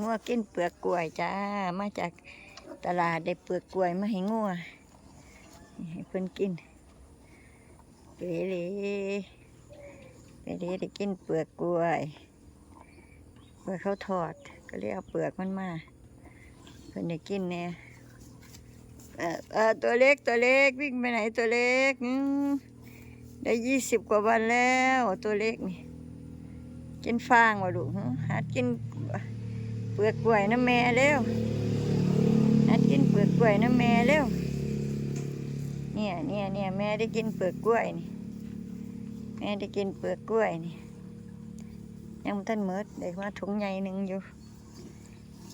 งัวกินเปลือกกล้วยจ้า มาจากตลาดได้เปลือกกล้วยมาให้งัวให้เพิ่นกินเปเล่เปเล่ได้กินเปลือกกล้วยเปลือกเขาทอด ก็เลยเอาเปลือกมันมาเพิ่นได้กินเนี่ยเออเออตัวเล็กตัวเล็กวิ่งไปไหนตัวเล็กได้ยี่สิบกว่าวันแล้วตัวเล็กนี่กินฟางวะลูกหัดกิน ปลือกกล้วยน้ำแม่เร็วหัดกินเปลือกกล้วยน้ำแม่เร็วเนี่ยเนี่ยเนี่ยแม่ได้กินเปลือกกล้วยนี่แม่ได้กินเปลือกกล้วยนี่ยังท่านเมิดได้มาถุงใหญ่หนึ่งอยู่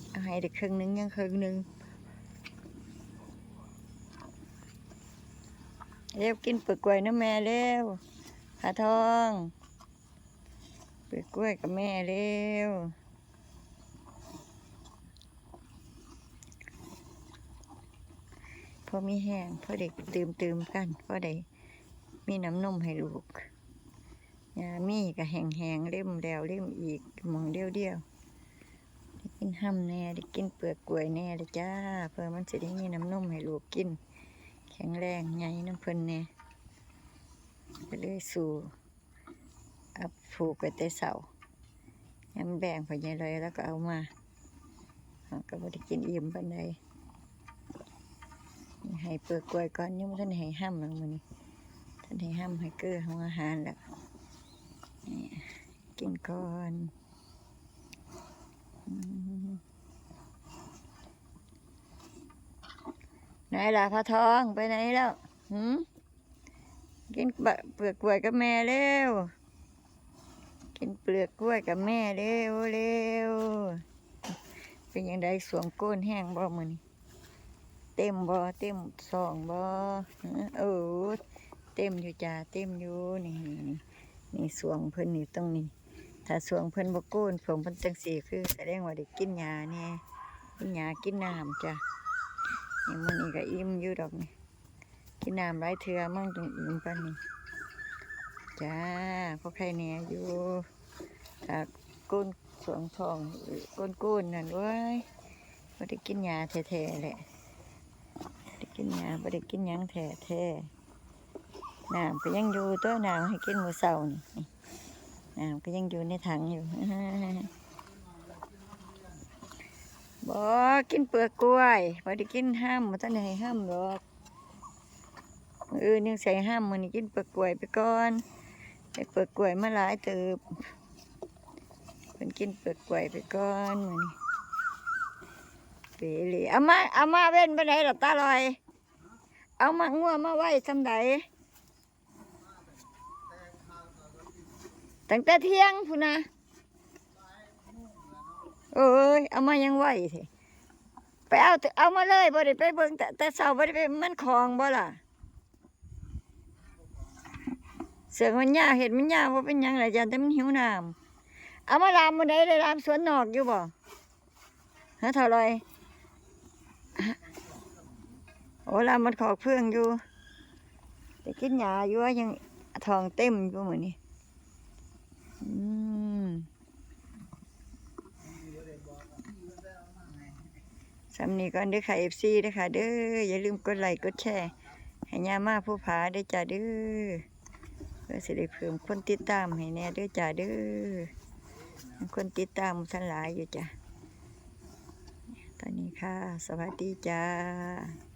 เอาให้ได้ครึ่งหนึ่งยังครึ่งหนึ่งเร็วกินเปลือกกล้วยน้ำแม่เร็วขาทอง เปลือกกล้วยกับแม่เร็ว อมีแห้งพอเด็กตื่มตื่มกันพอได้มีน้ำนมให้ลูกยามีก็แห้งแห้งเล่มแล้วเล่มอีกมองเดียวเดียวได้กินห้ำแน่ได้กินเปลือกกล้วยแน่เลยจ้า เพื่อมันจะได้มีน้ำนมให้ลูกกิน แข็งแรงไงน้ำเพิ่นแน่ก็เลยสู่เอาผูกไว้แต่เสาย้ำแบ่งไปยังเลยแล้วก็เอามาก็บ่ได้กินอิ่มปานใด ให้เปลือกกล้วยก่อนยังบ่ทันให้ห้ำแล้วมื้อนี้ท่านให้ห้ำให้เกลือของอาหารแล้วนี่กินก่อนไหนล่ะพระทองไปไหนแล้วหืมกินเปลือกกล้วยกับแม่เร็ว กินเปลือกกล้วยกับแม่เร็วเร็วเป็นยังไงสวงก้นแห้งบ่มือนี่ เต็มบ่เต็มสองบ่เออเต็มอยู่จ้าเต็มอยู่นี่นี่สวงเพิ่นนี่ตรงนี้ ถ้าสวงเพิ่นบ่โก้นสวงเพิ่นจังสี่คือแสดงว่าได้กินยาแน่กินยากินน้ำจ้ะนี่มื้อนี้ก็อิ่มอยู่ดอกนี่กินน้ำหลายเทื่อมั่งตรงอิ่มปานนี้จ้าพวกใครเนี่ยอยู่ถ้าก้นสวงทองก้นก้นนั่นเว้ยไม่ได้กินยาแท้ๆแหละบ่ได้ กินยาไม่ได้กินหยังแท้ๆน้ำก็ยังอยู่ตัวน้ำให้กินมือเช้านี่นี่น้ำก็ยังอยู่ในถังอยู่บ่กินเปลือกกล้วยไม่ได้กินห้ามมันท่านให้ห้ามหรอกมืออื่นยังใส่ห้ามมันนี่กินเปลือกกล้วยไปก่อนไปเปลือกกล้วยมาหลายเติบเป็นกินเปลือกกล้วยไปก่อนมันเปรีเอามาเอามาเว้นไปไหนหรอตาลอย เอามางัวมาไว้ทำไดตั้งแต่เที่ยงพูนนะเอ้ยเอามายังไหวสิไปเอาเอามาเลยบ่ได้ไปเบิ่งแต่แต่เสาบ่ได้ไปมันคลองบ่ล่ะ เสือกมันยาเห็ดมันยาว่าเป็นยังไรจ้ะแต่มันหิวน้ำเอามาลามมันได้เลยลามสวนนอกอยู่บ่ฮะเท่าไร โอ้ลามันขอเพื่องอยู่แต่กินหญ้าอยู่ว่ายังทองเต็มอยู่เหมือนนี้อืมสำนีก่อนเด้อค่ะเอฟซีด้อค่ะเด้ออย่าลืมกดไลค์กดแชร์ให้ยามาผู้ผาได้จ้าเด้อเพื่อสิได้เพิ่มคนติดตามให้แน่เด้อจ้าเด้อคนติดตามท่านหลายอยู่จ้ะตอนนี้ค่ะ สวัสดีจ้า